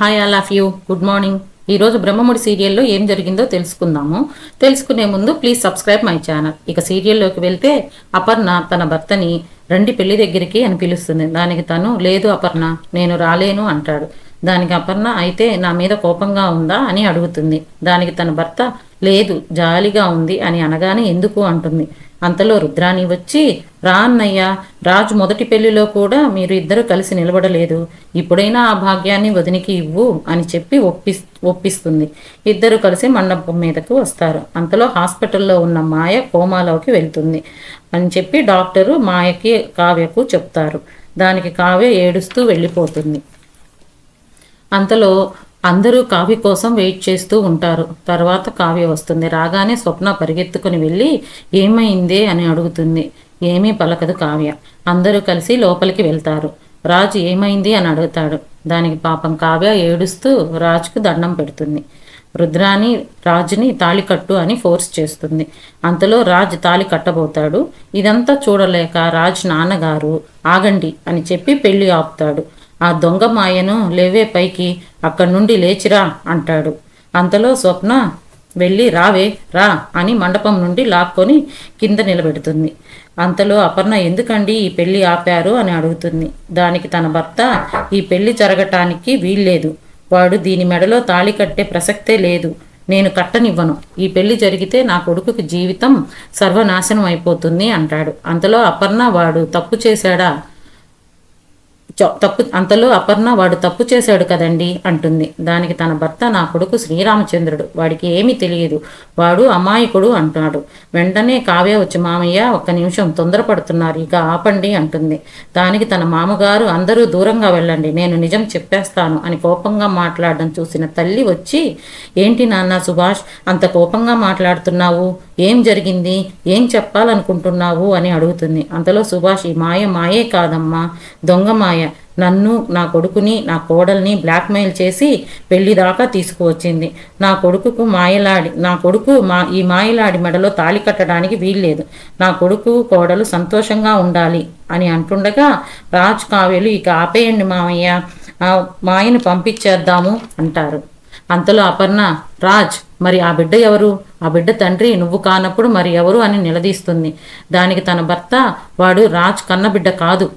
Hi all of you good morning ఈరోజు బ్రహ్మముడి సీరియల్లో ఏం జరిగిందో తెలుసుకుందాము. తెలుసుకునే ముందు ప్లీజ్ సబ్స్క్రైబ్ మై ఛానల్ ఇక సీరియల్లోకి వెళ్తే అపర్ణ తన భర్తని రండి పెళ్ళి దగ్గరికి అని పిలుస్తుంది. దానికి తను లేదు అపర్ణ నేను రాలేను అంటాడు. దానికి అపర్ణ అయితే నా మీద కోపంగా ఉందా? అని అడుగుతుంది. దానికి తన భర్త లేదు జాలిగా ఉంది అని అనగానే ఎందుకు అంటుంది. అంతలో రుద్రాణి వచ్చి రా అన్నయ్య రాజు మొదటి పెళ్ళిలో కూడా మీరు ఇద్దరు కలిసి నిలబడలేదు. ఇప్పుడైనా ఆ భాగ్యాన్ని వదినికి ఇవ్వు అని చెప్పి ఒప్పి ఒప్పిస్తుంది. ఇద్దరు కలిసి మండపం మీదకు వస్తారు. అంతలో హాస్పిటల్లో ఉన్న మాయ కోమాలోకి వెళ్తుంది అని చెప్పి డాక్టరు మాయకి కావ్యకు చెప్తారు. దానికి కావ్య ఏడుస్తూ వెళ్ళిపోతుంది. అంతలో అందరూ కావ్య కోసం వెయిట్ చేస్తూ ఉంటారు. తర్వాత కావ్య వస్తుంది. రాగానే స్వప్న పరిగెత్తుకుని వెళ్ళి ఏమైందే? అని అడుగుతుంది. ఏమీ పలకదు కావ్య. అందరూ కలిసి లోపలికి వెళ్తారు. రాజు ఏమైంది? అని అడుగుతాడు. దానికి పాపం కావ్య ఏడుస్తూ రాజుకు దండం పెడుతుంది. రుద్రాని రాజుని తాళి కట్టు అని ఫోర్స్ చేస్తుంది. అంతలో రాజు తాళి కట్టబోతాడు. ఇదంతా చూడలేక రాజు నాన్నగారు ఆగండి అని చెప్పి పెళ్ళి ఆపుతాడు. ఆ దొంగ మాయను లేవే పైకి అక్కడి నుండి లేచిరా అంటాడు. అంతలో స్వప్న వెళ్ళి రావే రా అని మండపం నుండి లాక్కొని కింద నిలబెడుతుంది. అంతలో అపర్ణ ఎందుకండి ఈ పెళ్ళి ఆపారు? అని అడుగుతుంది. దానికి తన భర్త ఈ పెళ్ళి జరగటానికి వీల్లేదు. వాడు దీని మెడలో తాళి కట్టే ప్రసక్తే లేదు. నేను కట్టనివ్వను. ఈ పెళ్ళి జరిగితే నా కొడుకుకి జీవితం సర్వనాశనం అయిపోతుంది అంటాడు. అంతలో అపర్ణ వాడు తప్పు చేశాడా? తప్పు అంతలో అపర్ణ వాడు తప్పు చేశాడు కదండి అంటుంది. దానికి తన భర్త నా కొడుకు శ్రీరామచంద్రుడు. వాడికి ఏమీ తెలియదు. వాడు అమాయకుడు అంటాడు వెంటనే కావ్య వచ్చి మామయ్య ఒక్క నిమిషం తొందరపడుతున్నారు. ఇక ఆపండి అంటుంది. దానికి తన మామగారు అందరూ దూరంగా వెళ్ళండి. నేను నిజం చెప్పేస్తాను అని కోపంగా మాట్లాడడం చూసిన తల్లి వచ్చి ఏంటి నాన్న సుభాష్ అంత కోపంగా మాట్లాడుతున్నావు? ఏం జరిగింది? ఏం చెప్పాలనుకుంటున్నావు? అని అడుగుతుంది. అంతలో సుభాష్ ఈ మాయ మాయే కాదమ్మా. దొంగ మాయ. నన్ను నా కొడుకుని నా కోడల్ని బ్లాక్మెయిల్ చేసి పెళ్ళి దాకా తీసుకువచ్చింది. నా కొడుకుకు మాయలాడి నా కొడుకు మా ఈ మాయలాడి మెడలో తాళి కట్టడానికి వీల్లేదు. నా కొడుకు కోడలు సంతోషంగా ఉండాలి అని అంటుండగా రాజ్ కావ్యలు ఇక ఆపేయండి మామయ్య. మాయను పంపించేద్దాము అంటారు. అంతలో అపర్ణ రాజ్ మరి ఆ బిడ్డ ఎవరు? ఆ బిడ్డ తండ్రి నువ్వు కానప్పుడు మరి ఎవరు అని నిలదీస్తుంది. దానికి తన భర్త వాడు రాజ్ కన్న బిడ్డ కాదు.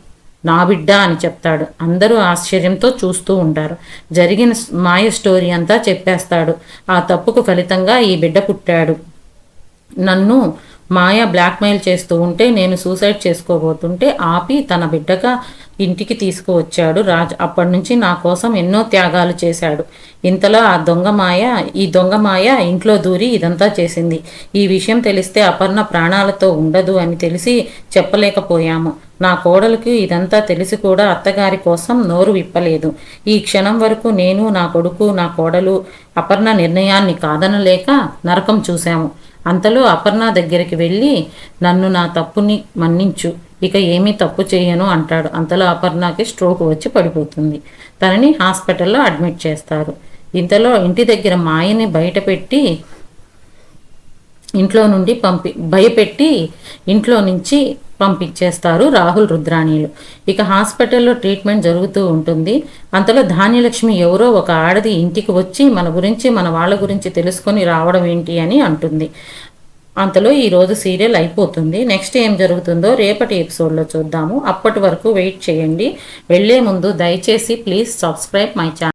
నా బిడ్డ అని చెప్తాడు. అందరూ ఆశ్చర్యంతో చూస్తూ ఉంటారు. జరిగిన మాయ స్టోరీ అంతా చెప్పేస్తాడు. ఆ తప్పుకు ఫలితంగా ఈ బిడ్డ పుట్టాడు. నన్ను మాయ బ్లాక్మెయిల్ చేస్తూ ఉంటే నేను సూసైడ్ చేసుకోబోతుంటే ఆపి తన బిడ్డగా ఇంటికి తీసుకువచ్చాడు రాజ్. అప్పటి నుంచి నా కోసం ఎన్నో త్యాగాలు చేశాడు. ఇంతలో ఆ దొంగ మాయ ఈ దొంగ మాయ ఇంట్లో దూరి ఇదంతా చేసింది. ఈ విషయం తెలిస్తే అపర్ణ ప్రాణాలతో ఉండదు అని తెలిసి చెప్పలేకపోయాము. నా కోడలికి ఇదంతా తెలిసి కూడా అత్తగారి కోసం నోరు విప్పలేదు. ఈ క్షణం వరకు నేను నా కొడుకు నా కోడలు అపర్ణ నిర్ణయాన్ని కాదనలేక నరకం చూశాము. అంతలో అపర్ణ దగ్గరికి వెళ్ళి నన్ను నా తప్పుని మన్నించు. ఇక ఏమీ తప్పు చేయను అంటాడు. అంతలో అపర్ణకి స్ట్రోక్ వచ్చి పడిపోతుంది. తనని హాస్పిటల్లో అడ్మిట్ చేస్తారు. ఇంతలో ఇంటి దగ్గర మాయని బయట పెట్టి ఇంట్లో నుండి పంపి భయపెట్టి ఇంట్లో నుంచి పంపించేస్తారు రాహుల్ రుద్రాణీలు. ఇక హాస్పిటల్లో ట్రీట్మెంట్ జరుగుతూ ఉంటుంది. అంతలో ధాన్యలక్ష్మి ఎవరో ఒక ఆడది ఇంటికి వచ్చి మన గురించి మన వాళ్ళ గురించి తెలుసుకొని రావడం ఏంటి అని అంటుంది. అంతలో ఈరోజు సీరియల్ అయిపోతుంది. నెక్స్ట్ ఏం జరుగుతుందో రేపటి ఎపిసోడ్లో చూద్దాము. అప్పటి వరకు వెయిట్ చేయండి. వెళ్ళే ముందు దయచేసి ప్లీజ్ సబ్స్క్రైబ్ మై ఛానల్.